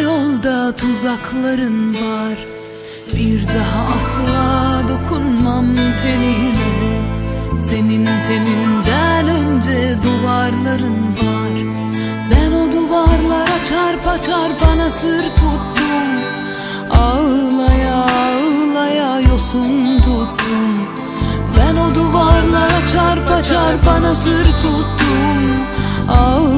yolda tuzakların var. Bir daha asla dokunmam tenine. Senin teninden önce duvarların var. Ben o duvarlara çarpa çarpa sır tuttum. Ağlaya ağlaya yosun tuttum. Ben o duvarlara çarpa çarpa nasır tuttum. Ağlaya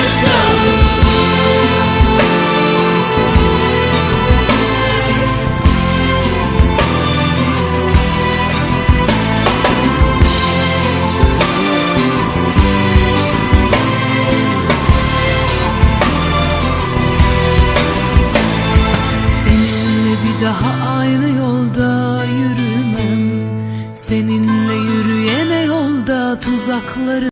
aynı yolda yürümem. Seninle yürüyene yolda tuzakları